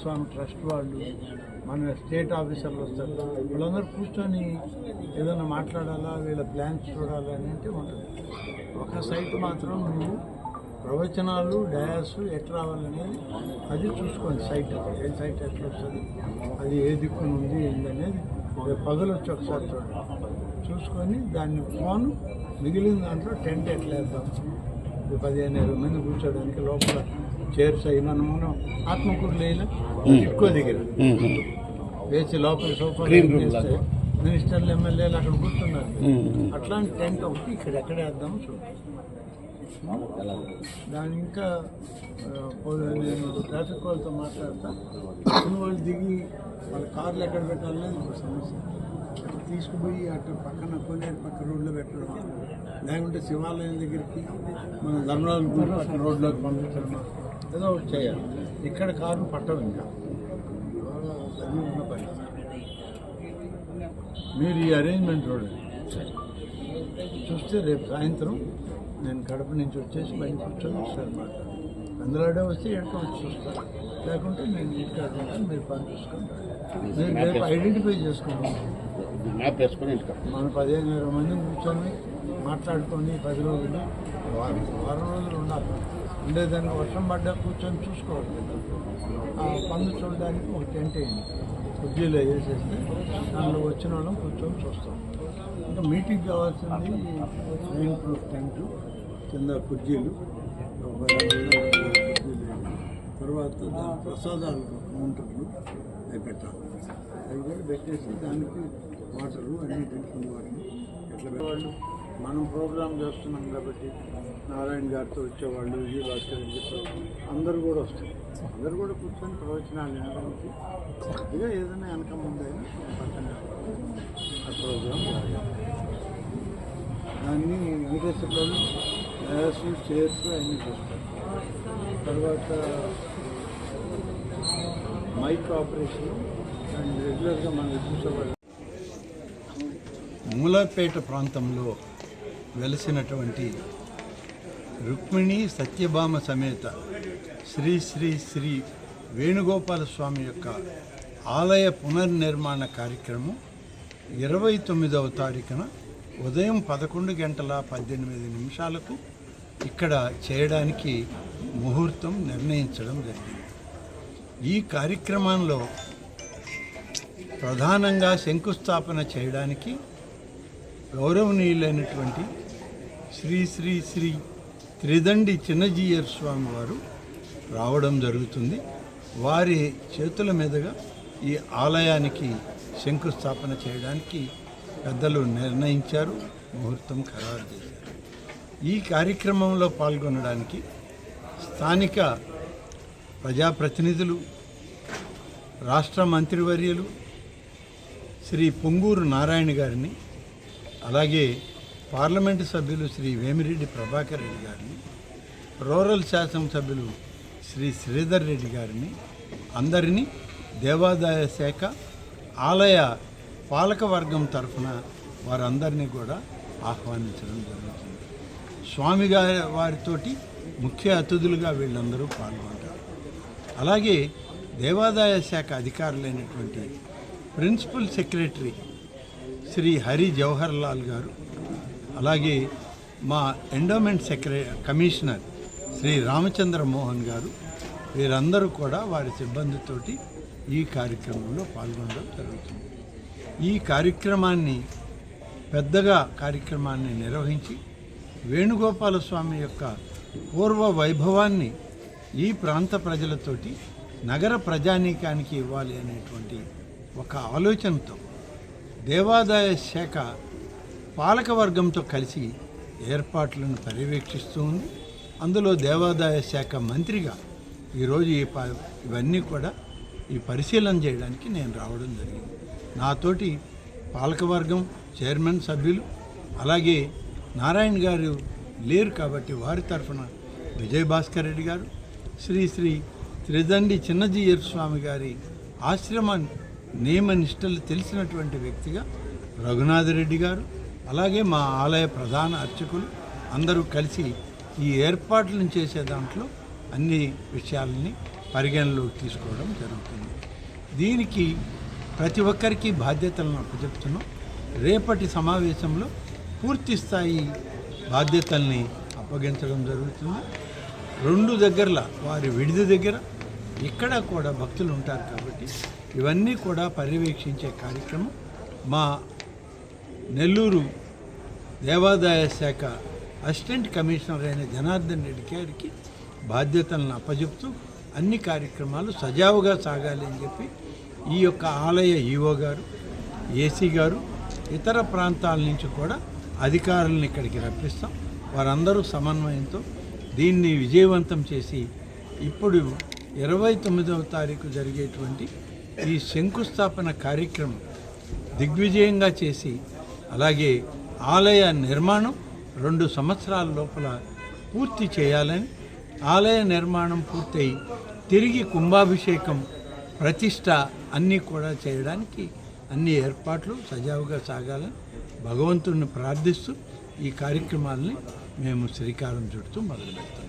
స్వామి trust వాళ్ళు మన state ఆఫీసర్లు వస్తారు. వాళ్ళందరూ కూర్చొని ఏదైనా మాట్లాడాలా వీళ్ళ ప్లాన్స్ చూడాలా అని అంటే ఉంటుంది. ఒక సైట్ మాత్రం నువ్వు ప్రవచనాలు డయాస్ ఎట్లా రావాలనేది అది చూసుకోండి సైట్. ఏ సైట్ ఎట్లా వస్తుంది అది ఏ దిక్కున ఉంది ఏందనేది పగలు వచ్చి ఒకసారి చూడండి. చూసుకొని దాన్ని ఫోన్ మిగిలిన దాంట్లో టెంట్ ఎట్లా వేద్దాం పదిహేను ఇరవై మంది కూర్చోడానికి లోపల చైర్స్ అయినా మనం ఆత్మకూరు లేనా ఎక్కువ దగ్గర వేసి లోపల సోఫా వేస్తే మినిస్టర్లు ఎమ్మెల్యేలు అక్కడ కూర్చున్నారు. అట్లాంటి టెంట్ ఒకటి ఇక్కడ ఎక్కడ వేద్దాం చూడండి దాని ఇంకా నేను ట్రాఫిక్ వాళ్ళతో మాట్లాడతా. వాళ్ళు దిగి వాళ్ళ కార్లు ఎక్కడ పెట్టాలనేది ఒక సమస్య. తీసుకుపోయి అటు పక్కన కొనేరు పక్క రోడ్లో పెట్టడం. లేకుంటే శివాలయం దగ్గరికి మన ధర్మరాజు గుడి పక్క రోడ్లోకి పంపించడం. ఏదో ఒకటి చేయాలి. ఇక్కడ కారు పట్టవు ఇంకా. మీరు ఈ అరేంజ్మెంట్ చూడండి చూస్తే రేపు సాయంత్రం నేను కడప నుంచి వచ్చేసి బయట కూర్చొని ఒకసారి మాట్లాడు అందులోనే వస్తే ఎక్కడ వచ్చి చూస్తాను లేకుంటే నేను ఉంటాను మీరు పని చూసుకుంటాను మీరు రేపు ఐడెంటిఫై చేసుకోండి. మ్యాప్ వేసుకొని మన పదిహేను ఇరవై మంది కూర్చొని మాట్లాడుకొని పది రోజులు వారం వారం రోజులు ఉండాలి. ఉండేదానికి వర్షం పడ్డా కూర్చొని చూసుకోవాలి ఆ పనులు చూడడానికి ఒక టెంట్ వేయండి. కుర్జీలో వేసేస్తే దాంట్లో వచ్చిన వాళ్ళం కూర్చొని చూస్తాం. ఇంకా మీటింగ్ కావాల్సింది రెయిన్ ప్రూఫ్ టెంట్ కింద కుర్జీలు తర్వాత దాని ప్రసాదాలు కౌంటర్లు అవి పెట్టాలి. అవి కూడా పెట్టేసి దానికి వాటరు అన్ని డ్రింకింగ్ వాటర్ ఎట్లా మనం ప్రోగ్రామ్ చేస్తున్నాం కాబట్టి నారాయణ గారితో వచ్చేవాళ్ళు విజయ భాస్కర్ అని చెప్పి అందరూ కూడా వస్తారు. అందరూ కూడా కూర్చొని ప్రవచనాలు వినడానికి. ఇదిగా ఏదైనా వెనక ముందైనా పక్కన ఆ ప్రోగ్రాం దాన్ని వెంకటేశ్వరరావు గ్యాస్ చైర్స్ అన్నీ చూస్తారు. తర్వాత మైక్ ఆపరేషన్ అండ్ రెగ్యులర్గా మనం చూసేవాళ్ళు మూలపేట ప్రాంతంలో వెలసినటువంటి రుక్మిణి సత్యభామ సమేత శ్రీ శ్రీ శ్రీ వేణుగోపాల స్వామి యొక్క ఆలయ పునర్నిర్మాణ కార్యక్రమం ఇరవై తొమ్మిదవ తారీఖున ఉదయం పదకొండు గంటల పద్దెనిమిది నిమిషాలకు ఇక్కడ చేయడానికి ముహూర్తం నిర్ణయించడం జరిగింది. ఈ కార్యక్రమంలో ప్రధానంగా శంకుస్థాపన చేయడానికి గౌరవనీయులైనటువంటి శ్రీ శ్రీ శ్రీ త్రిదండి చిన్నజీయర్ స్వామి వారు రావడం జరుగుతుంది. వారి చేతుల మీదుగా ఈ ఆలయానికి శంకుస్థాపన చేయడానికి పెద్దలు నిర్ణయించారు ముహూర్తం ఖరారు చేశారు. ఈ కార్యక్రమంలో పాల్గొనడానికి స్థానిక ప్రజాప్రతినిధులు రాష్ట్ర మంత్రివర్యులు శ్రీ పొంగూరు నారాయణ గారిని అలాగే పార్లమెంటు సభ్యులు శ్రీ వేమిరెడ్డి ప్రభాకర్ రెడ్డి గారిని రూరల్ శాసనసభ్యులు శ్రీ శ్రీధర్ రెడ్డి గారిని అందరినీ దేవాదాయ శాఖ ఆలయ పాలకవర్గం తరఫున వారందరినీ కూడా ఆహ్వానించడం జరుగుతుంది. స్వామి గారి వారితోటి ముఖ్య అతిథులుగా వీళ్ళందరూ పాల్గొంటారు. అలాగే దేవాదాయ శాఖ అధికారులైనటువంటి ప్రిన్సిపల్ సెక్రటరీ శ్రీ హరి జవహర్ లాల్ గారు అలాగే మా endowment secretary commissioner Shri Ramachandra Mohan గారు వీరందరూ కూడా వారి సిబ్బందితోటి ఈ కార్యక్రమంలో పాల్గొనడం జరుగుతుంది. ఈ కార్యక్రమాన్ని పెద్దగా కార్యక్రమాన్ని నిర్వహించి వేణుగోపాల స్వామి యొక్క పూర్వ వైభవాన్ని ఈ ప్రాంత ప్రజలతోటి నగర ప్రజానీకానికి ఇవ్వాలి అనేటువంటి ఒక ఆలోచనతో దేవాదాయ శాఖ పాలకవర్గంతో కలిసి ఏర్పాట్లను పర్యవేక్షిస్తూ ఉంది. అందులో దేవాదాయ శాఖ మంత్రిగా ఈరోజు ఈ ప ఇవన్నీ కూడా ఈ పరిశీలన చేయడానికి నేను రావడం జరిగింది. నాతోటి పాలకవర్గం చైర్మన్ సభ్యులు అలాగే నారాయణ గారు లేరు కాబట్టి వారి తరఫున విజయభాస్కర్ రెడ్డి గారు శ్రీ శ్రీ త్రిదండి చిన్నజీయర్ స్వామి గారి ఆశ్రమాన్ని నియమనిష్టలు తెలిసినటువంటి వ్యక్తిగా రఘునాథరెడ్డి గారు అలాగే మా ఆలయ ప్రధాన అర్చకులు అందరూ కలిసి ఈ ఏర్పాట్లను చేసే దాంట్లో అన్ని విషయాలని పరిగణలోకి తీసుకోవడం జరుగుతుంది. దీనికి ప్రతి ఒక్కరికి బాధ్యతలను అప్పచెప్తున్నాం. రేపటి సమావేశంలో పూర్తి స్థాయి బాధ్యతల్ని అప్పగించడం జరుగుతుంది. రెండు దగ్గరల వారి విడిది దగ్గర ఇక్కడ కూడా భక్తులు ఉంటారు కాబట్టి ఇవన్నీ కూడా పర్యవేక్షించే కార్యక్రమం మా నెల్లూరు దేవాదాయ శాఖ అసిస్టెంట్ కమిషనర్ అయిన జనార్దన్ రెడ్డి గారికి బాధ్యతలను అప్పజెప్తూ అన్ని కార్యక్రమాలు సజావుగా సాగాలి అని చెప్పి ఈ యొక్క ఆలయ ఈవో గారు ఏసీ గారు ఇతర ప్రాంతాల నుంచి కూడా అధికారులను ఇక్కడికి రప్పిస్తాం. వారందరూ సమన్వయంతో దీన్ని విజయవంతం చేసి ఇప్పుడు ఇరవై తొమ్మిదవ తారీఖు జరిగేటువంటి ఈ శంకుస్థాపన కార్యక్రమం దిగ్విజయంగా చేసి అలాగే ఆలయ నిర్మాణం రెండు సంవత్సరాల లోపల పూర్తి చేయాలని ఆలయ నిర్మాణం పూర్తయి తిరిగి కుంభాభిషేకం ప్రతిష్ట అన్నీ కూడా చేయడానికి అన్ని ఏర్పాట్లు సజావుగా సాగాలని భగవంతుడిని ప్రార్థిస్తూ ఈ కార్యక్రమాలని మేము శ్రీకారం చుడుతూ మొదలు పెడతాం